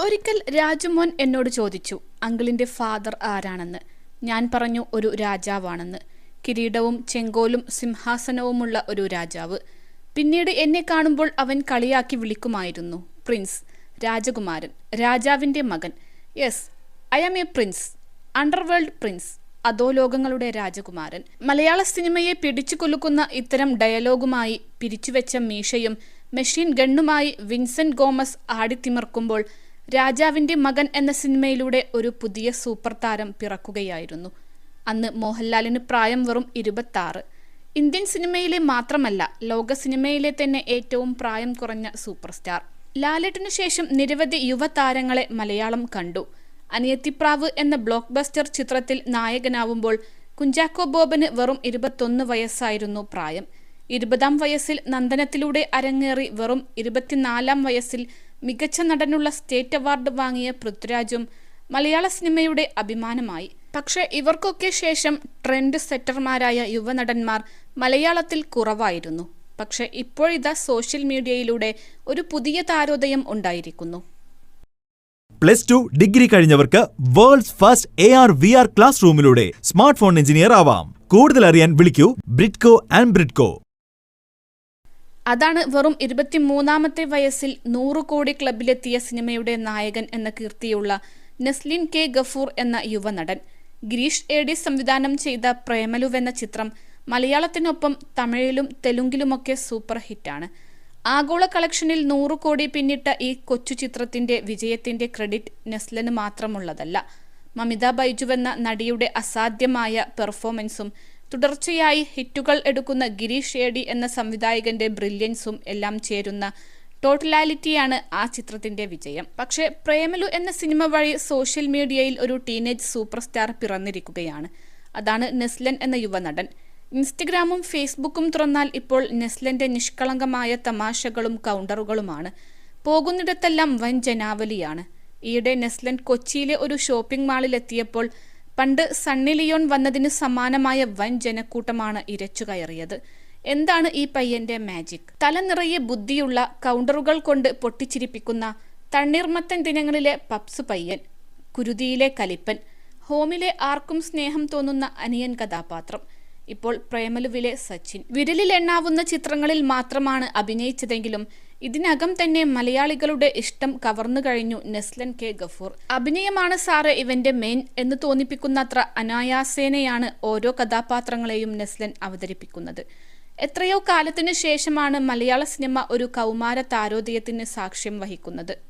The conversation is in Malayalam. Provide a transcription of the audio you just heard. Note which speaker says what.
Speaker 1: ഒരിക്കൽ രാജുമോൻ എന്നോട് ചോദിച്ചു അങ്കിളിന്റെ ഫാദർ ആരാണെന്ന്? ഞാൻ പറഞ്ഞു ഒരു രാജാവാണെന്ന്. കിരീടവും ചെങ്കോലും സിംഹാസനവുമുള്ള ഒരു രാജാവ്. പിന്നീട് എന്നെ കാണുമ്പോൾ അവൻ കളിയാക്കി വിളിക്കുമായിരുന്നു. പ്രിൻസ് രാജകുമാരൻ രാജാവിന്റെ മകൻ. Yes I am a prince underworld prince. അധോലോകങ്ങളുടെ രാജകുമാരൻ. മലയാള സിനിമയെ പിടിച്ചു കൊലുക്കുന്ന ഇത്തരം ഡയലോഗുമായി പിരിച്ചുവെച്ച മീശയും മെഷീൻ ഗണ്ണുമായി വിൻസെന്റ് ഗോമസ് ആടിത്തിമർക്കുമ്പോൾ രാജാവിന്റെ മകൻ എന്ന സിനിമയിലൂടെ ഒരു പുതിയ സൂപ്പർ താരം പിറക്കുകയായിരുന്നു. അന്ന് മോഹൻലാലിന് പ്രായം വെറും ഇരുപത്താറ്. ഇന്ത്യൻ സിനിമയിലെ മാത്രമല്ല ലോക സിനിമയിലെ തന്നെ ഏറ്റവും പ്രായം കുറഞ്ഞ സൂപ്പർ സ്റ്റാർ. ലാലേട്ടിനു ശേഷം നിരവധി യുവതാരങ്ങളെ മലയാളം കണ്ടു. അനിയത്തിപ്രാവ് എന്ന ബ്ലോക്ക് ബസ്റ്റർ ചിത്രത്തിൽ നായകനാവുമ്പോൾ കുഞ്ചാക്കോ ബോബന് വെറും ഇരുപത്തൊന്ന് വയസ്സായിരുന്നു പ്രായം. ഇരുപതാം വയസ്സിൽ നന്ദനത്തിലൂടെ അരങ്ങേറി വെറും ഇരുപത്തിനാലാം വയസ്സിൽ മികച്ച നടനുള്ള സ്റ്റേറ്റ് അവാർഡ് വാങ്ങിയ പൃഥ്വിരാജും മലയാള സിനിമയുടെ അഭിമാനമായി. പക്ഷേ ഇവർക്കൊക്കെ ശേഷം ട്രെൻഡ് സെറ്റർമാരായ യുവനടന്മാർ മലയാളത്തിൽ കുറവായിരുന്നു. പക്ഷെ ഇപ്പോഴിതാ സോഷ്യൽ മീഡിയയിലൂടെ ഒരു പുതിയ താരോദയം ഉണ്ടായിരിക്കുന്നു.
Speaker 2: Plus two degree കഴിഞ്ഞവർക്ക് world's first A R V R class റൂമിലൂടെ smart phone engineer ആവാം. കൂടുതൽ അറിയാൻ വിളിക്കൂ ബ്രിഡ്കോ ആൻഡ് ബ്രിഡ്കോ.
Speaker 1: അതാണ് വെറും ഇരുപത്തിമൂന്നാമത്തെ വയസ്സിൽ നൂറ് കോടി ക്ലബിലെത്തിയ സിനിമയുടെ നായകൻ എന്ന കീർത്തിയുള്ള നസ്ലിൻ കെ ഗഫൂർ എന്ന യുവനടൻ. ഗിരീഷ് എ ഡി സംവിധാനം ചെയ്ത പ്രേമലുവെന്ന ചിത്രം മലയാളത്തിനൊപ്പം തമിഴിലും തെലുങ്കിലുമൊക്കെ സൂപ്പർ ഹിറ്റാണ്. ആഗോള കളക്ഷനിൽ നൂറ് കോടി പിന്നിട്ട ഈ കൊച്ചു ചിത്രത്തിന്റെ വിജയത്തിന്റെ ക്രെഡിറ്റ് നെസ്ലന് മാത്രമുള്ളതല്ല. മമിത ബൈജുവെന്ന നടിയുടെ അസാധ്യമായ പെർഫോമൻസും തുടർച്ചയായി ഹിറ്റുകൾ എടുക്കുന്ന ഗിരീഷ് ഏടി എന്ന സംവിധായകന്റെ ബ്രില്യൻസും എല്ലാം ചേരുന്ന ടോട്ടലാലിറ്റിയാണ് ആ ചിത്രത്തിന്റെ വിജയം. പക്ഷേ പ്രേമലു എന്ന സിനിമ വഴി സോഷ്യൽ മീഡിയയിൽ ഒരു ടീനേജ് സൂപ്പർ സ്റ്റാർ പിറന്നിരിക്കുകയാണ്. അതാണ് നെസ്ലൻ എന്ന യുവനടൻ. ഇൻസ്റ്റഗ്രാമും ഫേസ്ബുക്കും തുറന്നാൽ ഇപ്പോൾ നെസ്ലന്റെ നിഷ്കളങ്കമായ തമാശകളും കൗണ്ടറുകളുമാണ്. പോകുന്നിടത്തെല്ലാം വൻ ജനാവലിയാണ്. ഈയിടെ നെസ്ലൻ കൊച്ചിയിലെ ഒരു ഷോപ്പിംഗ് മാളിലെത്തിയപ്പോൾ പണ്ട് സണ്ണി ലിയോൺ വന്നതിന് സമാനമായ വൻ ജനക്കൂട്ടമാണ് ഇരച്ചു കയറിയത്. എന്താണ് ഈ പയ്യന്റെ മാജിക് തല നിറയെ ബുദ്ധിയുള്ള കൗണ്ടറുകൾ കൊണ്ട് പൊട്ടിച്ചിരിപ്പിക്കുന്ന തണ്ണീർമത്തൻ ദിനങ്ങളിലെ പപ്സ് പയ്യൻ കുരുതിയിലെ കലിപ്പൻ ഹോമിലെ ആർക്കും സ്നേഹം തോന്നുന്ന അനിയൻ കഥാപാത്രം ഇപ്പോൾ പ്രേമലുവിലെ സച്ചിൻ. വിരലിൽ എണ്ണാവുന്ന ചിത്രങ്ങളിൽ മാത്രമാണ് അഭിനയിച്ചതെങ്കിലും ഇതിനകം തന്നെ മലയാളികളുടെ ഇഷ്ടം കവർന്നു കഴിഞ്ഞു നെസ്ലൻ കെ ഗഫൂർ. അഭിനയമാണ് സാറ് ഇവന്റെ മെയിൻ എന്ന് തോന്നിപ്പിക്കുന്നത്ര അനായാസേനയാണ് ഓരോ കഥാപാത്രങ്ങളെയും നെസ്ലൻ അവതരിപ്പിക്കുന്നത്. എത്രയോ കാലത്തിനു ശേഷമാണ് മലയാള സിനിമ ഒരു കൗമാര താരോദയത്തിന് സാക്ഷ്യം വഹിക്കുന്നത്.